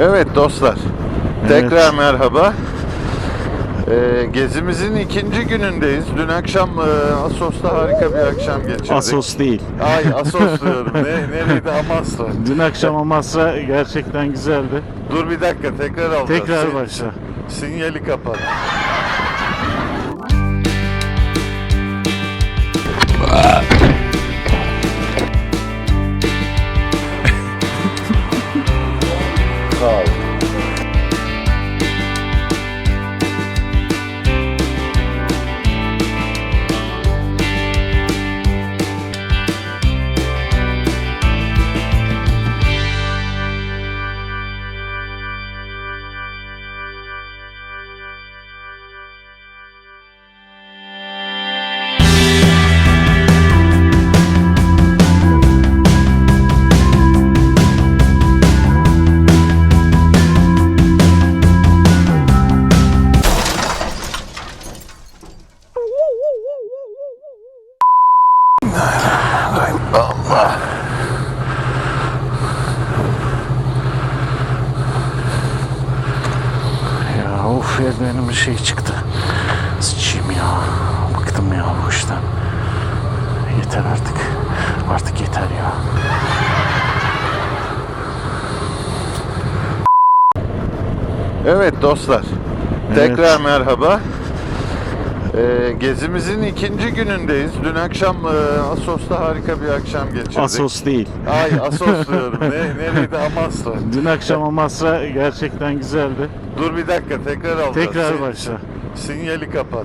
Evet dostlar. Tekrar merhaba. Ee, gezimizin ikinci günündeyiz. Dün akşam e, Asos'ta harika bir akşam geçirdik. Asos değil. Ay Asos diyorum. ne, nereydi Amasra. Dün akşam Amasra gerçekten güzeldi. Dur bir dakika tekrar alacağız. Tekrar Sin- başla. Sinyali kapat. Sağ akşam e, Asos'ta harika bir akşam geçirdik. Asos değil. Ay Asos diyorum. ne, nereydi Amasra. Dün akşam Amasra gerçekten güzeldi. Dur bir dakika tekrar alacağız. Tekrar Sin- başla. Sinyali kapat.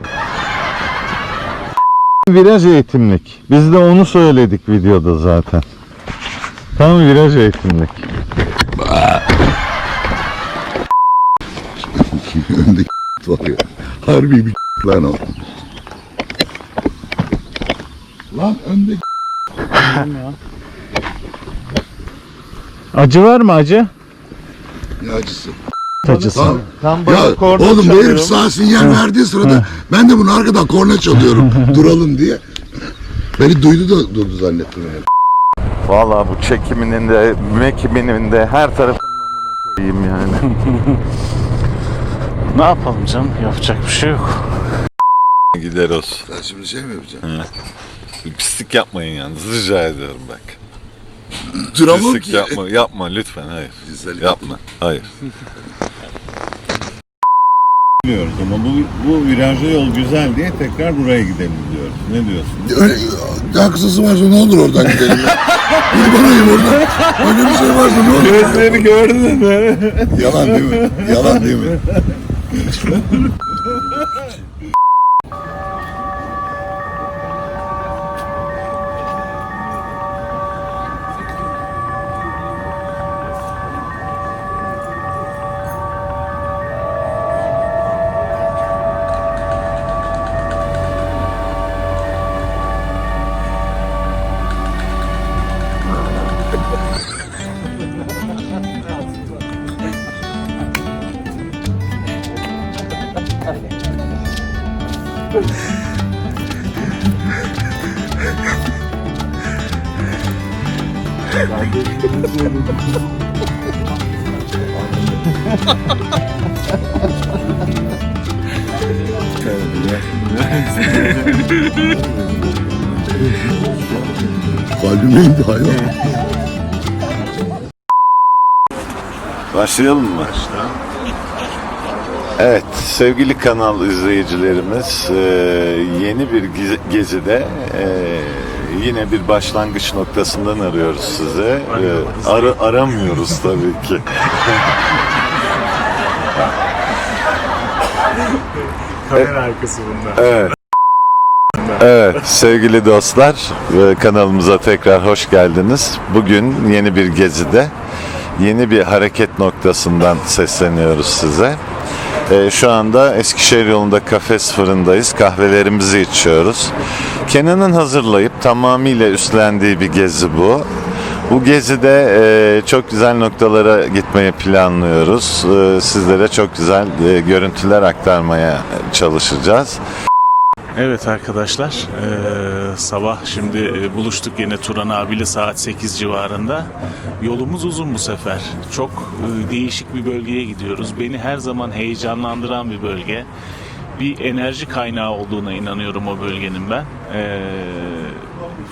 Viraj eğitimlik. Biz de onu söyledik videoda zaten. Tam viraj eğitimlik. Öndeki var ya. Harbi bir lan o. Lan öndeki Acı var mı acı? ne acısı. Acısı. Lan, Tam ya korna oğlum bu çalıyorum. herif sağ sinyal verdiği sırada ben de bunu arkadan korna çalıyorum duralım diye. Beni duydu da durdu zannettim yani. Valla bu çekiminin de, mekiminin de her tarafını koyayım yani. Ne yapalım canım? Yapacak bir şey yok. Gider olsun. Sen şimdi şey mi yapacaksın? Pislik yapmayın yalnız rica ediyorum bak. Duramam Pislik ki. yapma, yapma lütfen hayır. Güzel Yapma, hayır. Diyoruz ama bu, bu virajlı yol güzel diye tekrar buraya gidelim diyoruz. Ne diyorsun? Öyle, daha kısası varsa ne olur oradan gidelim ya. Kurban olayım oradan. Öyle bir şey varsa ne olur. Gözleri gördün mü? Yalan değil mi? Yalan değil mi? Kalbime indi hayvan. Başlayalım mı? Evet, sevgili kanal izleyicilerimiz, yeni bir ge- gezide yine bir başlangıç noktasından arıyoruz size. E, ara- aramıyoruz tabii ki. Kamera arkası bunda. Evet. Evet sevgili dostlar e, kanalımıza tekrar hoş geldiniz. Bugün yeni bir gezide yeni bir hareket noktasından sesleniyoruz size. E, şu anda Eskişehir yolunda Kafes fırındayız. Kahvelerimizi içiyoruz. Kenan'ın hazırlayıp tamamıyla üstlendiği bir gezi bu. Bu gezide e, çok güzel noktalara gitmeyi planlıyoruz. E, sizlere çok güzel e, görüntüler aktarmaya çalışacağız. Evet arkadaşlar, eee, sabah şimdi e, buluştuk yine Turan abiyle saat 8 civarında. Yolumuz uzun bu sefer. Çok e, değişik bir bölgeye gidiyoruz. Beni her zaman heyecanlandıran bir bölge. Bir enerji kaynağı olduğuna inanıyorum o bölgenin ben. Eee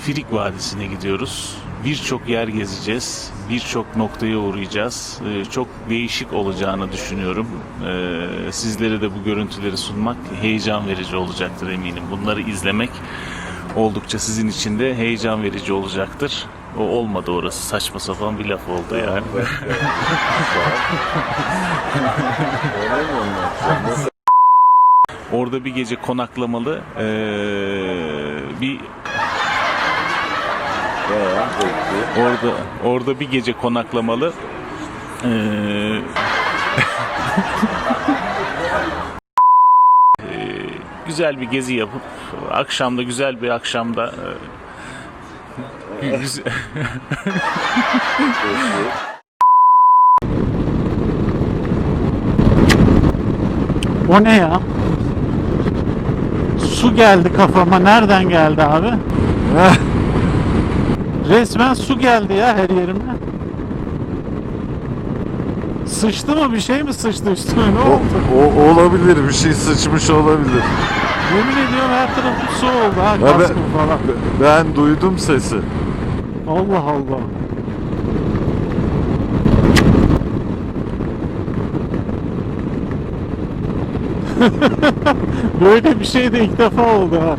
Firik Vadisi'ne gidiyoruz. Birçok yer gezeceğiz. Birçok noktaya uğrayacağız. Ee, Çok değişik olacağını düşünüyorum. Ee, Sizlere de bu görüntüleri sunmak heyecan verici olacaktır eminim. Bunları izlemek oldukça sizin için de heyecan verici olacaktır. O olmadı orası. Saçma sapan bir laf oldu yani. Orada bir gece konaklamalı ee, bir Orada orada bir gece konaklamalı. Ee, güzel bir gezi yapıp akşamda güzel bir akşamda O ne ya? Su geldi kafama. Nereden geldi abi? Resmen su geldi ya her yerime. Sıçtı mı bir şey mi sıçtı üstüme ne O, oldu? o- olabilir bir şey sıçmış olabilir. Yemin ediyorum her tarafım su oldu ha ben- kaskım falan. Ben duydum sesi. Allah Allah. Böyle bir şey de ilk defa oldu ha.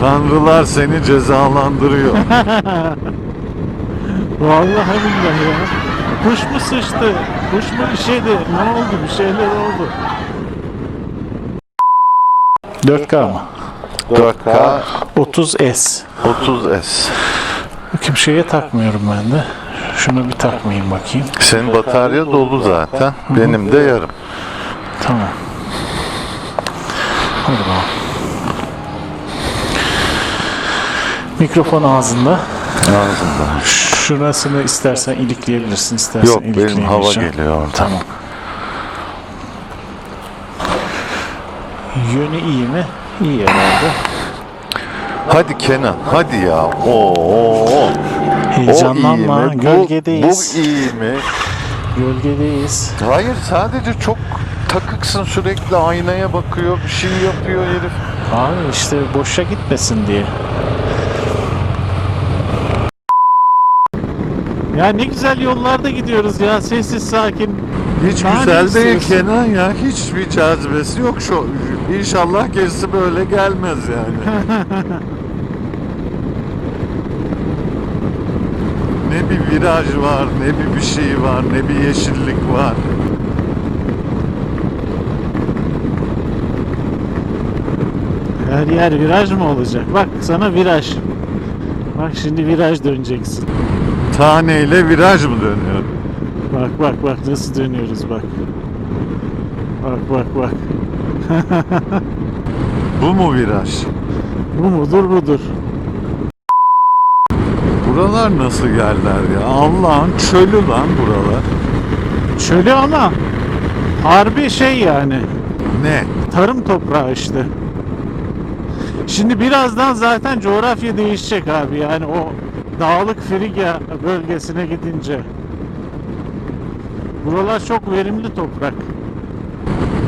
Tanrılar seni cezalandırıyor. Vallahi billahi ya. Kuş mu sıçtı? Kuş mu işedi? Ne oldu? Bir şeyler oldu. 4K mı? 4K 30S. 30S. Bakayım şeye takmıyorum ben de. Şunu bir takmayayım bakayım. Senin batarya dolu zaten. Benim de yarım. Tamam. Hadi bakalım. Mikrofon ağzında. Ağzında. Şurasını istersen ilikleyebilirsin, istersen Yok benim hava geliyor oradan. Tamam. Yönü iyi mi? İyi herhalde. Hadi Kenan hadi ya. Oo. O iyi Heyecanlanma. mi? Bu- Gölgedeyiz. Bu, iyi mi? Gölgedeyiz. Hayır sadece çok takıksın sürekli aynaya bakıyor bir şey yapıyor herif. Abi işte boşa gitmesin diye. Ya ne güzel yollarda gidiyoruz ya sessiz sakin. Hiç Daha güzel değil? Kenan ya. Hiçbir cazibesi yok şu. İnşallah gerisi böyle gelmez yani. ne bir viraj var, ne bir bir şey var, ne bir yeşillik var. Her yer viraj mı olacak? Bak sana viraj. Bak şimdi viraj döneceksin. Taneyle viraj mı dönüyor? Bak bak bak nasıl dönüyoruz bak. Bak bak bak. Bu mu viraj? Bu mudur budur. Buralar nasıl yerler ya? Allah'ın çölü lan buralar. Çölü ama harbi şey yani. Ne? Tarım toprağı işte. Şimdi birazdan zaten coğrafya değişecek abi yani o dağlık Frigya bölgesine gidince. Buralar çok verimli toprak.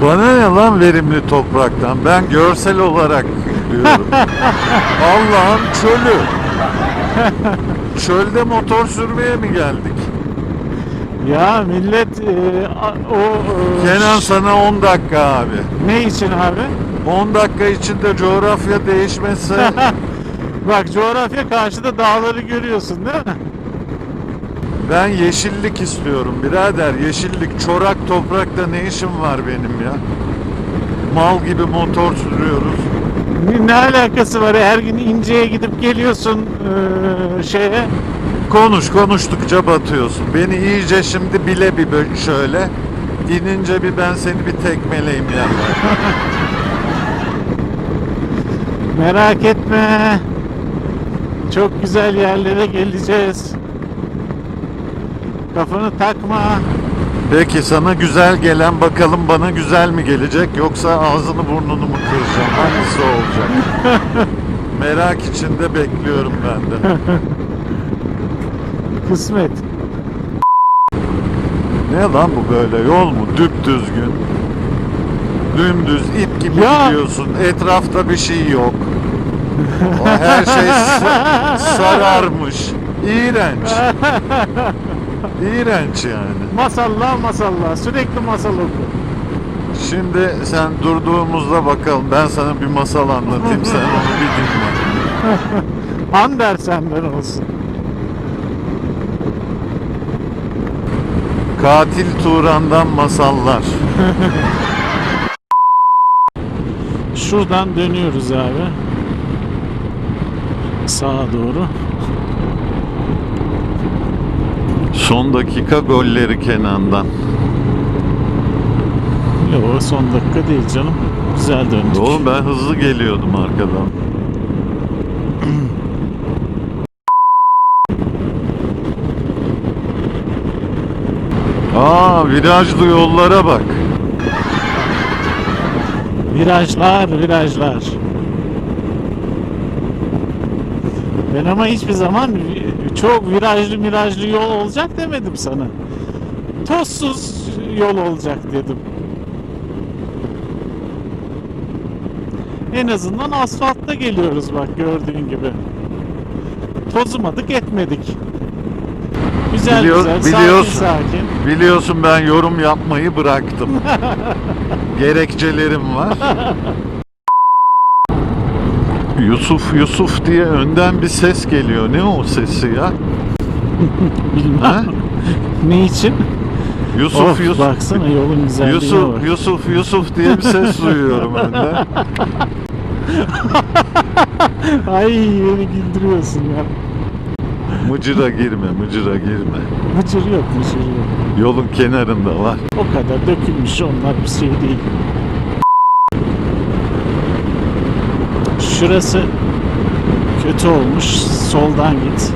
Bana ne lan verimli topraktan? Ben görsel olarak diyorum. Allah'ın çölü. Çölde motor sürmeye mi geldik? Ya millet e, a- o e, Kenan sana 10 dakika abi. ne için abi? 10 dakika içinde coğrafya değişmezse Bak coğrafya karşıda dağları görüyorsun değil mi? ben yeşillik istiyorum birader. Yeşillik, çorak toprakta ne işim var benim ya? Mal gibi motor sürüyoruz. Ne, alakası var? Her gün İnce'ye gidip geliyorsun e, şeye. Konuş konuştukça batıyorsun. Beni iyice şimdi bile bir bö- şöyle. İnince bir ben seni bir tekmeleyim ya. Merak etme. Çok güzel yerlere geleceğiz. Kafanı takma. Peki sana güzel gelen bakalım bana güzel mi gelecek yoksa ağzını burnunu mu kıracağım? Hangisi olacak? Merak içinde bekliyorum ben de. Kısmet. Ne lan bu böyle yol mu? Düpdüzgün. Dümdüz ip gibi Ya. gidiyorsun. Etrafta bir şey yok. O her şey sa- sararmış. İğrenç. İğrenç yani. Masallah masallah. Sürekli masal oku. Şimdi sen durduğumuzda bakalım. Ben sana bir masal anlatayım. Sen onu bir dinle. Ander senden olsun. Katil Turan'dan masallar. Şuradan dönüyoruz abi. Sağa doğru. Son dakika golleri Kenan'dan. Yok son dakika değil canım. Güzel döndük. Oğlum ben hızlı geliyordum arkadan. Aa virajlı yollara bak. Virajlar, virajlar. Ben ama hiçbir zaman çok virajlı virajlı yol olacak demedim sana. Tozsuz yol olacak dedim. En azından asfaltta geliyoruz bak gördüğün gibi. Tozmadık etmedik. Güzel Biliyor- güzel biliyorsun. sakin sakin. Biliyorsun ben yorum yapmayı bıraktım. Gerekçelerim var. Yusuf Yusuf diye önden bir ses geliyor. Ne o sesi ya? Ha? Ne için? Yusuf Of, Yusuf. baksana yolun güzelliğine Yusuf bak. Yusuf Yusuf diye bir ses duyuyorum önden. Ay beni güldürüyorsun ya. Mıcıra girme, mıcıra girme. Mıcır yok mıcır yok. Yolun kenarında var. O kadar dökülmüş onlar bir şey değil. Şurası kötü olmuş. Soldan git.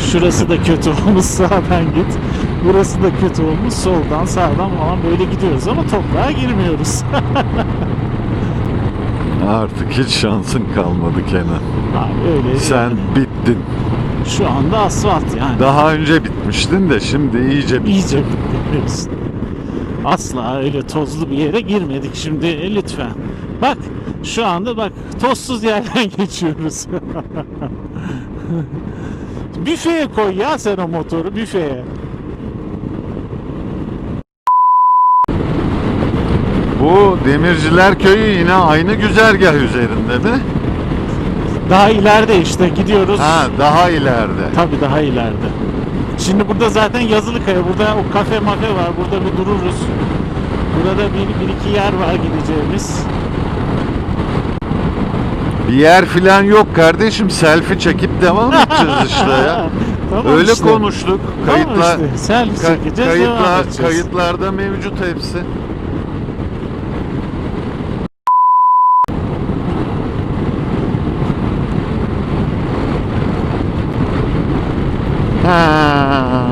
Şurası da kötü olmuş. Sağdan git. Burası da kötü olmuş. Soldan sağdan falan böyle gidiyoruz ama toprağa girmiyoruz. Artık hiç şansın kalmadı Kenan. Abi öyle. Sen yani. bittin. Şu anda asfalt yani. Daha önce bitmiştin de şimdi iyice bittin. İyice bitmiyoruz. Asla öyle tozlu bir yere girmedik şimdi lütfen. Bak şu anda bak tozsuz yerden geçiyoruz. büfeye koy ya sen o motoru büfeye. Bu Demirciler Köyü yine aynı güzergah üzerinde mi? Daha ileride işte gidiyoruz. Ha daha ileride. Tabii daha ileride. Şimdi burada zaten Yazılıkaya. Burada o kafe mafe var. Burada bir dururuz. Burada bir, bir iki yer var gideceğimiz. Bir yer filan yok kardeşim. Selfie çekip devam edeceğiz işte ya. Tamam Öyle işte. konuştuk. Tamam işte. Selfie ka- çekeceğiz, devam kayıtlar edeceğiz. kayıtlarda mevcut hepsi. Ha,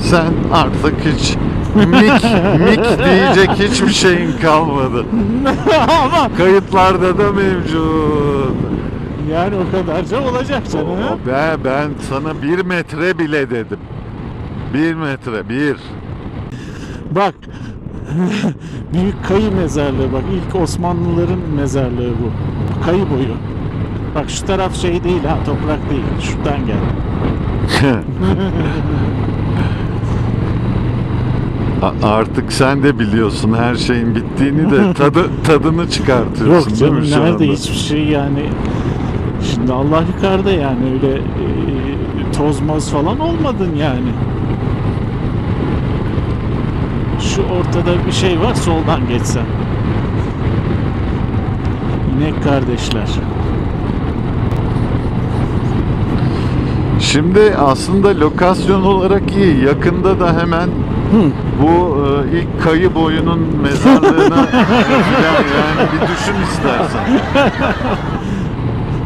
sen artık hiç mik mik diyecek hiçbir şeyin kalmadı. Ama Kayıtlarda da mevcut. yani o kadarca olacak canım. Ben, ben sana bir metre bile dedim. Bir metre, bir. Bak Büyük Kayı mezarlığı bak ilk Osmanlıların mezarlığı bu. Kayı boyu. Bak şu taraf şey değil ha toprak değil. Şuradan gel. A- Artık sen de biliyorsun her şeyin bittiğini de tadı, tadını çıkartıyorsun Yok değil mi canım şu nerede anda? hiçbir şey yani. Şimdi Allah yukarıda yani öyle e, toz moz falan olmadın yani. Şu ortada bir şey var soldan geçsen. İnek kardeşler. Şimdi aslında lokasyon olarak iyi. Yakında da hemen bu e, ilk kayı boyunun mezarlığına falan yani bir düşün istersen.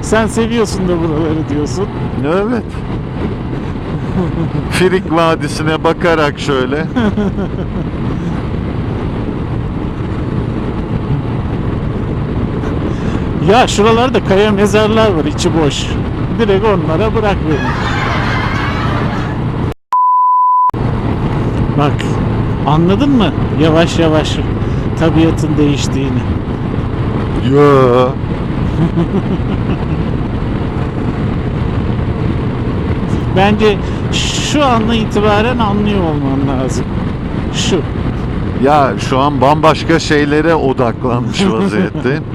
Sen seviyorsun da buraları diyorsun. Evet. Firik Vadisi'ne bakarak şöyle. Ya şuralarda kaya mezarlar var içi boş. Direkt onlara bırak beni. Bak anladın mı? Yavaş yavaş tabiatın değiştiğini. Yo. Bence şu anla itibaren anlıyor olman lazım. Şu. Ya şu an bambaşka şeylere odaklanmış vaziyetteyim.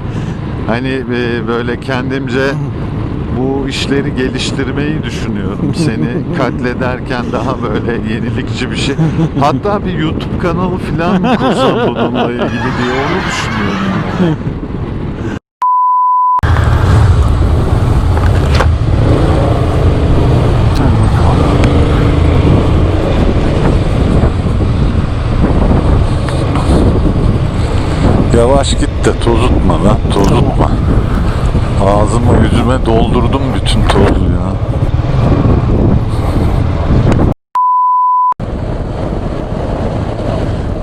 Hani e, böyle kendimce bu işleri geliştirmeyi düşünüyorum. Seni katlederken daha böyle yenilikçi bir şey. Hatta bir YouTube kanalı falan mı kursam bununla ilgili diye onu düşünüyorum. Yavaş git de tozutma lan tozutma. Ağzıma yüzüme doldurdum bütün tozu ya.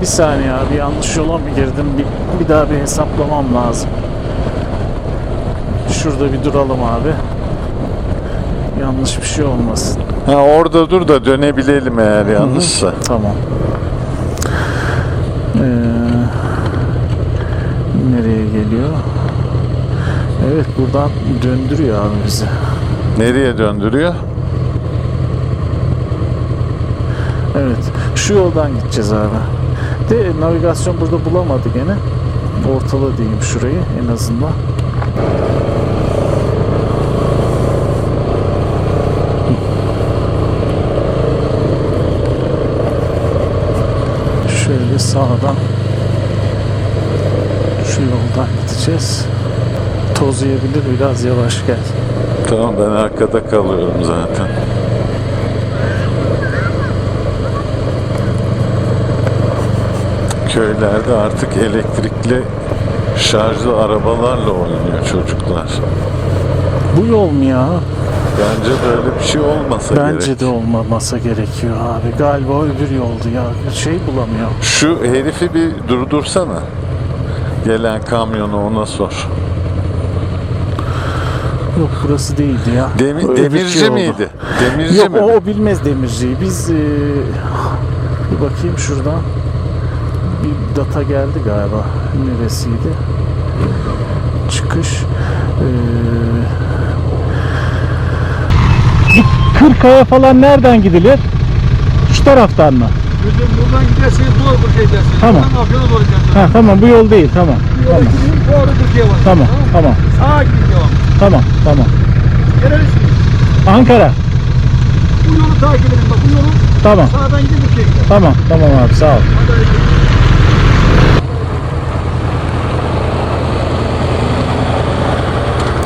Bir saniye abi yanlış yola mı girdim? Bir, bir daha bir hesaplamam lazım. Şurada bir duralım abi. Yanlış bir şey olmasın. Ha orada dur da dönebilelim eğer yanlışsa. Tamam. Ee, nereye geliyor? Evet buradan döndürüyor abi bizi. Nereye döndürüyor? Evet. Şu yoldan gideceğiz abi. De navigasyon burada bulamadı gene. Ortala diyeyim şurayı en azından. Şöyle sağdan şu yoldan gideceğiz. Toz yiyebilir biraz yavaş gel. Tamam ben arkada kalıyorum zaten. Köylerde artık elektrikli şarjlı arabalarla oynuyor çocuklar. Bu yol mu ya? Bence böyle bir şey olmasa Bence gerek. de olmaması gerekiyor abi. Galiba öbür yoldu ya. Şey bulamıyor. Şu herifi bir durdursana. Gelen kamyonu ona sor. Yok burası değildi ya. Demi- demirci şey oldu. miydi? Demirci Yok mi? o, o bilmez demirciyi. Biz e, bir bakayım şuradan. Bir data geldi galiba. Neresiydi? Çıkış. E, Kırkaya falan nereden gidilir? Şu taraftan mı? Buradan gidersiniz doğru Türkiye gidersiniz. Tamam. Buradan Afyon'a doğru. Ha tamam bu yol değil tamam. Yola gidin doğru Türkiye var. Tamam tamam Sağa gidin devam. Tamam tamam. Nerelisiniz? Ankara. Bu yolu takip edin bak bu yolu Tamam sağdan gidin Türkiye gider. tamam tamam abi sağ ol.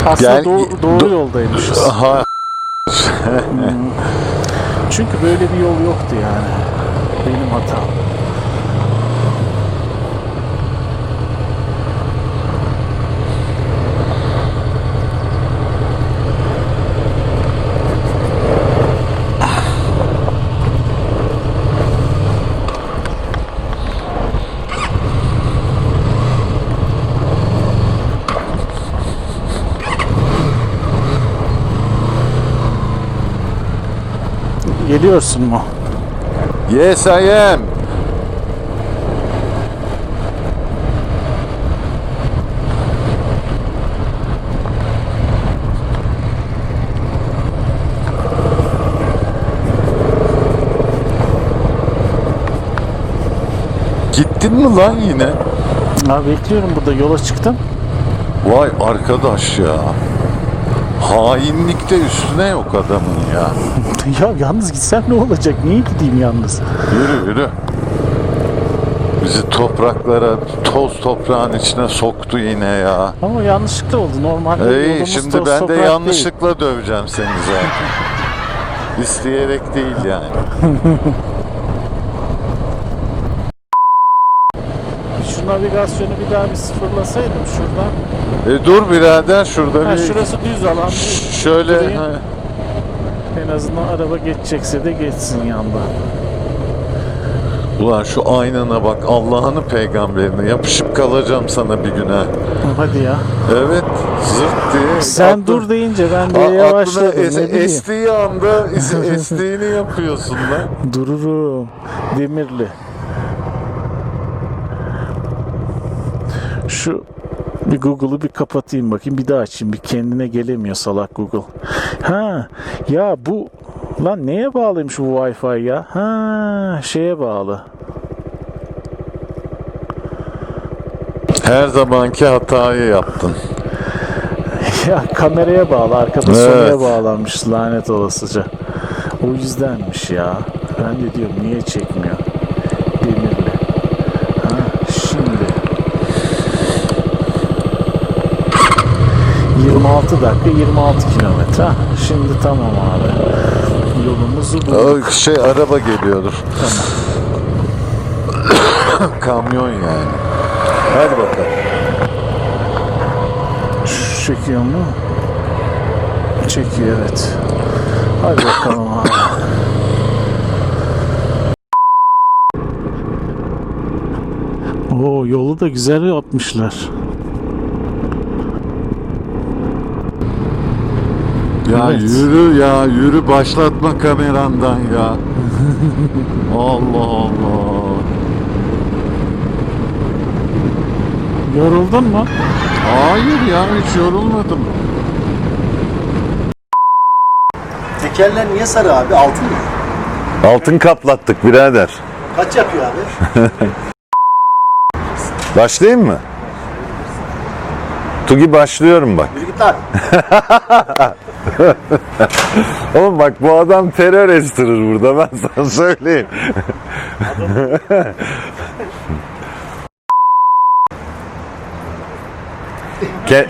Aslında Gel- doğru, doğru do- yoldaymışız. Aha. Çünkü böyle bir yol yoktu yani. Benim hatam. Geliyorsun mu? Yes I am. Gittin mi lan yine? Abi bekliyorum burada yola çıktım. Vay arkadaş ya. Hainlik de üstüne yok adamın ya. ya yalnız gitsem ne olacak? Niye gideyim yalnız? Yürü yürü. Bizi topraklara, toz toprağın içine soktu yine ya. Ama yanlışlıkla oldu. Normalde İyi yolumuz şimdi ben de toprak değil. yanlışlıkla döveceğim seni zaten. İsteyerek değil yani. Şu navigasyonu bir daha bir sıfırlasaydım şuradan. E dur birader şurada Ha, bir şurası düz alan. Ş- şöyle Durayım. ha, En azından araba geçecekse de geçsin yandan. Ulan şu aynana bak Allah'ını peygamberine yapışıp kalacağım sana bir güne. Hadi ya. Evet zırt diye. Sen aklın- dur deyince ben de yavaşladım. es- ne bileyim. estiği anda es- estiğini yapıyorsun lan. Dururum. Demirli. Şu bir Google'u bir kapatayım bakayım bir daha açayım bir kendine gelemiyor salak Google. Ha ya bu lan neye bağlıymış bu Wi-Fi ya? Ha şeye bağlı. Her zamanki hatayı yaptın. Ya kameraya bağlı arkada Evet. Sony'ye bağlanmış lanet olasıca. O yüzdenmiş ya. Ben de diyorum niye çekmiyor? Demirli. Ha şimdi. 26 dakika 26 kilometre. Şimdi tamam abi. Yolumuzu bulduk. Şey araba geliyordur. Kamyon yani. Hadi bakalım. Çekiyor mu? Çekiyor evet. Hadi bakalım abi. Oo yolu da güzel yapmışlar. Ya Evet. yürü ya yürü başlatma kamerandan ya. Allah Allah. Yoruldun mu? Hayır ya hiç yorulmadım. Tekerler niye sarı abi? Altın mı? Altın kaplattık birader. Kaç yapıyor abi? Başlayayım mı? Tugi başlıyorum bak. Yürü git lan. Oğlum bak bu adam terör estirir burada ben sana söyleyeyim. Ke-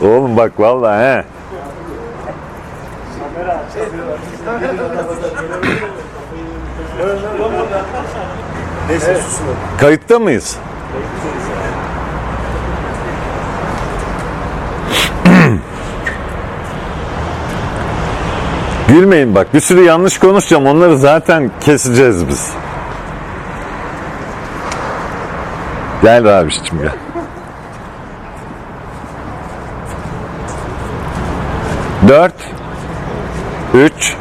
Oğlum bak vallahi he. Kayıtta mıyız? Gülmeyin bak bir sürü yanlış konuşacağım onları zaten keseceğiz biz. Gel abiciğim gel. Dört, üç,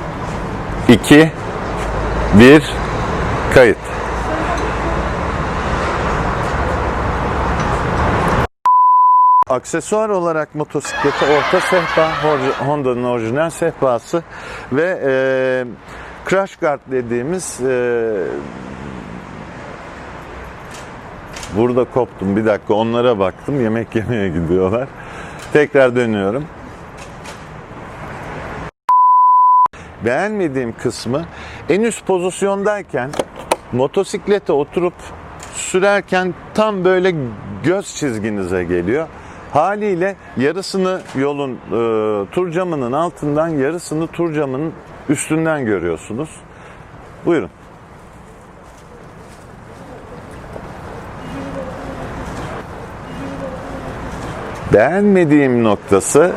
iki, bir, kayıt. Aksesuar olarak motosiklete orta sehpa, Honda'nın orijinal sehpası ve e, crash guard dediğimiz e, burada koptum bir dakika onlara baktım yemek yemeye gidiyorlar. Tekrar dönüyorum. Beğenmediğim kısmı en üst pozisyondayken motosiklete oturup sürerken tam böyle göz çizginize geliyor. Haliyle yarısını yolun e, tur camının altından yarısını tur camının üstünden görüyorsunuz. Buyurun. Beğenmediğim noktası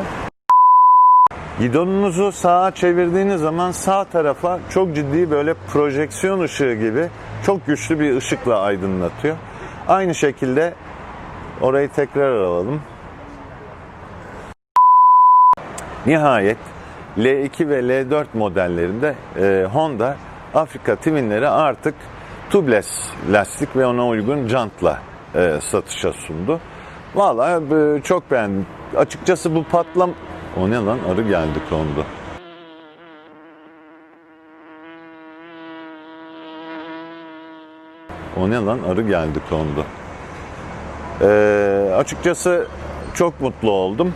Gidonunuzu sağa çevirdiğiniz zaman sağ tarafa çok ciddi böyle projeksiyon ışığı gibi çok güçlü bir ışıkla aydınlatıyor. Aynı şekilde orayı tekrar alalım. Nihayet L2 ve L4 modellerinde e, Honda Afrika Twin'leri artık tubeless lastik ve ona uygun jantla e, satışa sundu. Vallahi e, çok beğendim. Açıkçası bu patlam... O ne lan? Arı geldi kondu. O ne lan? Arı geldi kondu. E, açıkçası çok mutlu oldum.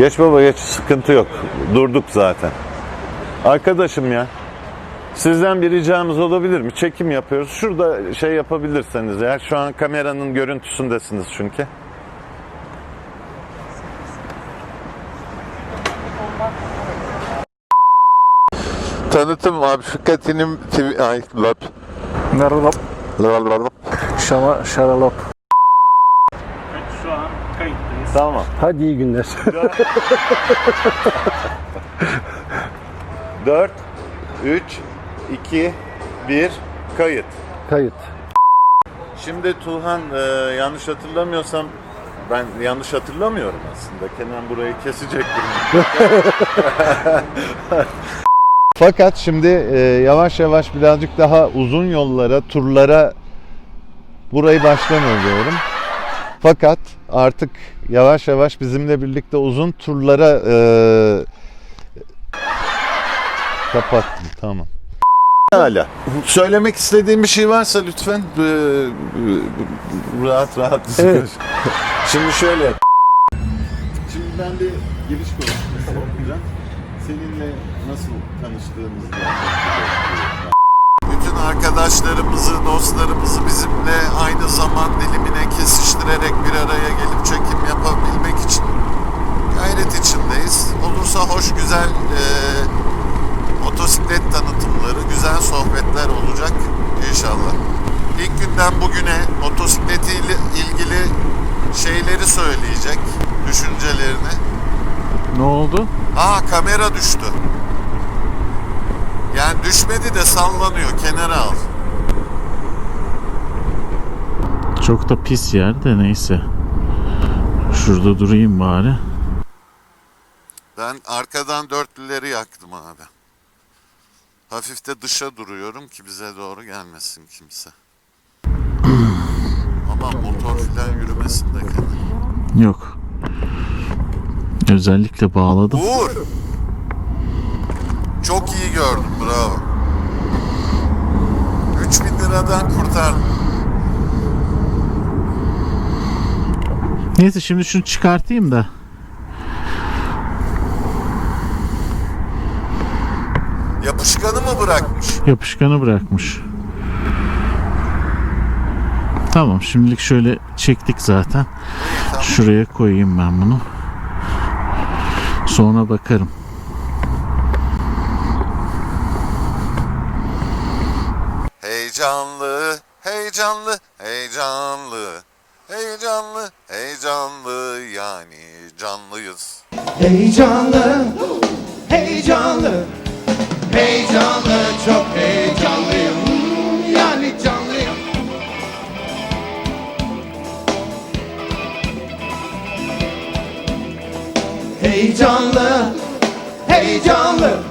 Geç baba geç sıkıntı yok. Durduk zaten. Arkadaşım ya. Sizden bir ricamız olabilir mi? Çekim yapıyoruz. Şurada şey yapabilirseniz eğer şu an kameranın görüntüsündesiniz çünkü. Tanıtım Afrika'nın TV... Ay, lap. Naralop. Lap. Şama, şaralop. Tamam. Hadi iyi günler. 4, 3, 2, 1, kayıt. Kayıt. Şimdi Tuhan e, yanlış hatırlamıyorsam ben yanlış hatırlamıyorum aslında. Kenan burayı kesecektir. Fakat şimdi e, yavaş yavaş birazcık daha uzun yollara, turlara burayı baştan alıyorum. Fakat artık yavaş yavaş bizimle birlikte uzun turlara e, kapattım tamam. Hala. Söylemek istediğim bir şey varsa lütfen e, e, rahat rahat. Şimdi şöyle yap. Şimdi ben bir giriş konuşması yapacağım. Seninle nasıl tanıştığımızı arkadaşlarımızı, dostlarımızı bizimle aynı zaman dilimine kesiştirerek bir araya gelip çekim yapabilmek için gayret içindeyiz. Olursa hoş güzel e, motosiklet tanıtımları, güzel sohbetler olacak inşallah. İlk günden bugüne motosikletiyle ilgili şeyleri söyleyecek, düşüncelerini. Ne oldu? Aa kamera düştü. Yani düşmedi de sallanıyor. Kenara al. Çok da pis yer de neyse. Şurada durayım bari. Ben arkadan dörtlüleri yaktım abi. Hafif de dışa duruyorum ki bize doğru gelmesin kimse. Aman motor filan yürümesin de kenara. Yok. Özellikle bağladım. Uğur! Çok iyi gördüm bravo. 3000 liradan kurtardım. Neyse şimdi şunu çıkartayım da. Yapışkanı mı bırakmış? Yapışkanı bırakmış. Tamam şimdilik şöyle çektik zaten. tamam. Şuraya koyayım ben bunu. Sonra bakarım. Heyecanlı, heyecanlı, heyecanlı. Heyecanlı, heyecanlı yani canlıyız. Heyecanlı, heyecanlı, heyecanlı, çok heyecanlıyım. Yani canlıyım. Heyecanlı, heyecanlı,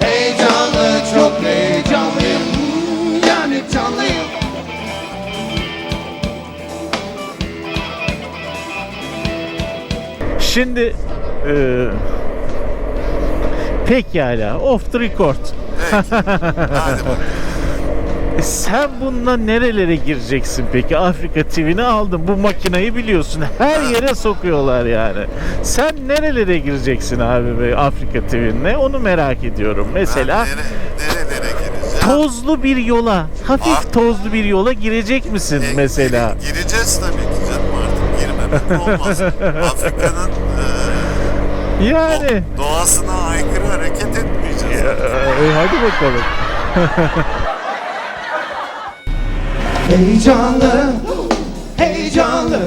heyecanlı, çok heyecanlıyım. Şimdi eee pekala off the record. Hadi bakalım. E Sen bununla nerelere gireceksin peki? Afrika TV'ni aldın. Bu makinayı biliyorsun. Her yere sokuyorlar yani. Sen nerelere gireceksin abi be Afrika TV'nle? Onu merak ediyorum. Mesela Ben nere, nerelere gireceğim? tozlu bir yola, hafif Ah. tozlu bir yola girecek misin E, mesela? gir- gireceğiz tabii ki canım artık girmemek olmaz. Afrika'nın e, Yani. do- doğasına aykırı hareket etmeyeceğiz. E, hadi bakalım. Heyecanlı, heyecanlı,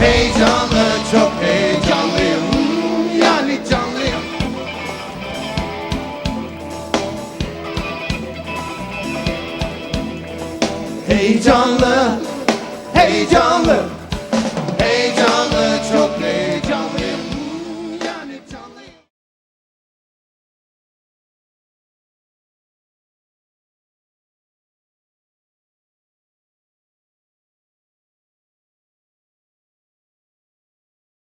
heyecanlı, çok heyecanlıyım. Yani canlıyım. Heyecanlı, heyecanlı,